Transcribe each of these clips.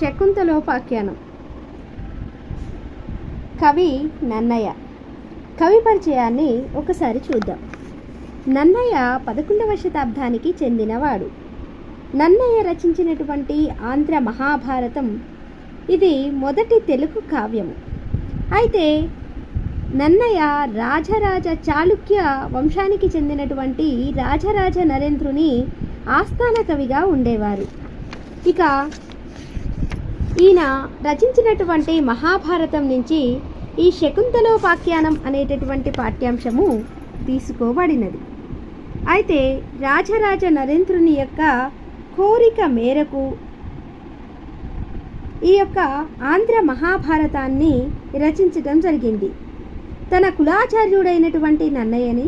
శకుంతలోపాఖ్యానం. కవి నన్నయ్య. కవి పరిచయాన్ని ఒకసారి చూద్దాం. నన్నయ్య పదకొండవ శతాబ్దానికి చెందినవాడు. నన్నయ్య రచించినటువంటి ఆంధ్ర మహాభారతం ఇది మొదటి తెలుగు కావ్యము. అయితే నన్నయ్య రాజరాజ చాళుక్య వంశానికి చెందినటువంటి రాజరాజ నరేంద్రుని ఆస్థాన కవిగా ఉండేవారు. ఇక ఈయన రచించినటువంటి మహాభారతం నుంచి ఈ శకుంతలోపాఖ్యానం అనేటటువంటి పాఠ్యాంశము తీసుకోబడినది. అయితే రాజరాజ నరేంద్రుని యొక్క కోరిక మేరకు ఈ యొక్క ఆంధ్ర మహాభారతాన్ని రచించడం జరిగింది. తన కులాచార్యుడైనటువంటి నన్నయ్యని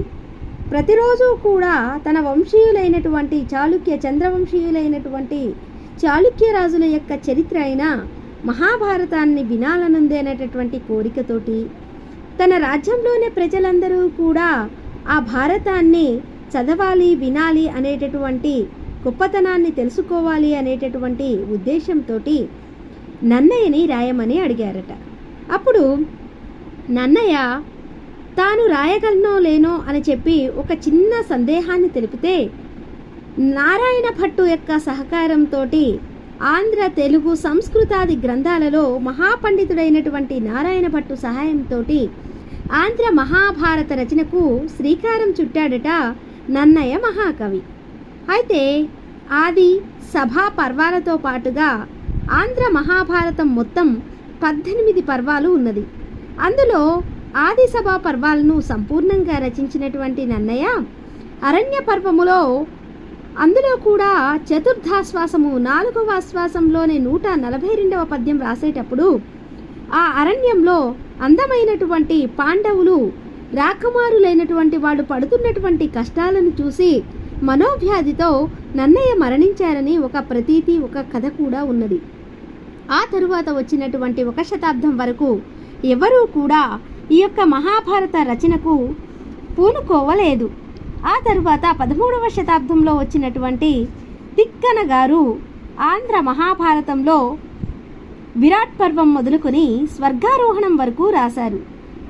ప్రతిరోజు కూడా తన వంశీయులైనటువంటి చాళుక్య చంద్రవంశీయులైనటువంటి చాళుక్య రాజుల యొక్క చరిత్ర అయిన మహాభారతాన్ని వినాలనుందేనటువంటి కోరికతోటి తన రాజ్యంలోని ప్రజలందరూ కూడా ఆ భారతాన్ని చదవాలి వినాలి అనేటటువంటి గొప్పతనాన్ని తెలుసుకోవాలి అనేటటువంటి ఉద్దేశంతో నన్నయ్యని రాయమని అడిగారట. అప్పుడు నన్నయ్య తాను రాయగలనో లేనో అని చెప్పి ఒక చిన్న సందేహాన్ని తెలిపితే నారాయణ భట్టు యొక్క సహకారంతో ఆంధ్ర తెలుగు సంస్కృతాది గ్రంథాలలో మహాపండితుడైనటువంటి నారాయణ భట్టు సహాయంతో ఆంధ్ర మహాభారత రచనకు శ్రీకారం చుట్టాడట నన్నయ మహాకవి. అయితే ఆది సభా పర్వాలతో పాటుగా ఆంధ్ర మహాభారతం మొత్తం పద్దెనిమిది పర్వాలు ఉన్నది. అందులో ఆది సభా పర్వాలను సంపూర్ణంగా రచించినటువంటి నన్నయ్య అరణ్య పర్వములో అందులో కూడా చతుర్థాశ్వాసము నాలుగవ ఆశ్వాసంలోనే నూట నలభై రెండవ పద్యం రాసేటప్పుడు ఆ అరణ్యంలో అందమైనటువంటి పాండవులు రాకుమారులైనటువంటి వాళ్ళు పడుతున్నటువంటి కష్టాలను చూసి మనోవ్యాధితో నన్నయ్య మరణించారని ఒక ప్రతీతి ఒక కథ కూడా ఉన్నది. ఆ తరువాత వచ్చినటువంటి ఒక శతాబ్దం వరకు ఎవరూ కూడా ఈ యొక్క మహాభారత రచనకు పూనుకోవలేదు. ఆ తరువాత పదమూడవ శతాబ్దంలో వచ్చినటువంటి తిక్కన గారు ఆంధ్ర మహాభారతంలో విరాట్ పర్వం మొదలుకొని స్వర్గారోహణం వరకు రాశారు.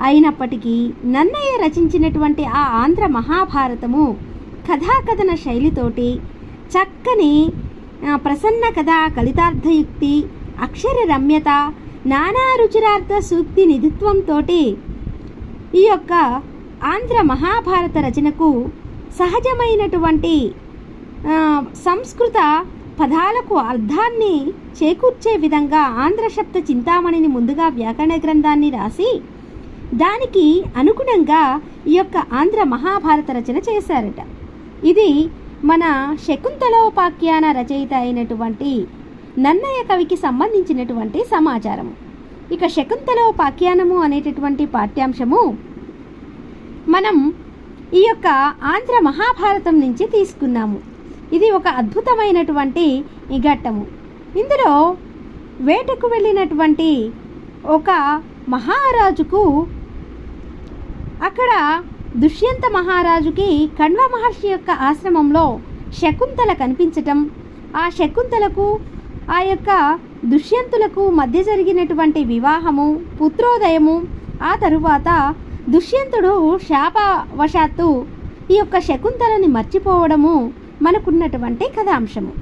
అయినప్పటికీ నన్నయ్య రచించినటువంటి ఆ ఆంధ్ర మహాభారతము కథాకథన శైలితోటి చక్కని ప్రసన్న కథ కలితార్థయుక్తి అక్షర రమ్యత నానా రుచిరార్థ సూక్తి నిధిత్వంతో ఈ యొక్క ఆంధ్ర మహాభారత రచనకు సహజమైనటువంటి సంస్కృత పదాలకు అర్థాన్ని చేకూర్చే విధంగా ఆంధ్ర శబ్ద చింతామణిని ముందుగా వ్యాకరణ గ్రంథాన్ని రాసి దానికి అనుగుణంగా ఈ యొక్క ఆంధ్ర మహాభారత రచన చేశారట. ఇది మన శకుంతలోపాఖ్యాన రచయిత అయినటువంటి నన్నయ్య కవికి సంబంధించినటువంటి సమాచారము. ఇక శకుంతలోపాఖ్యానము అనేటటువంటి పాఠ్యాంశము మనం ఈ యొక్క ఆంధ్ర మహాభారతం నుంచి తీసుకున్నాము. ఇది ఒక అద్భుతమైనటువంటి ఈ ఘట్టము. ఇందులో వేటకు వెళ్ళినటువంటి ఒక మహారాజుకు అక్కడ దుష్యంత మహారాజుకి కణ్వ మహర్షి యొక్క ఆశ్రమంలో శకుంతల కనిపించటం. ఆ శకుంతలకు ఆ యొక్క దుష్యంతులకు మధ్య జరిగినటువంటి వివాహము పుత్రోదయము ఆ తరువాత దుష్యంతుడు శాపవశాత్తు ఈ యొక్క శకుంతలని మర్చిపోవడము మనకున్నటువంటి కథాంశము.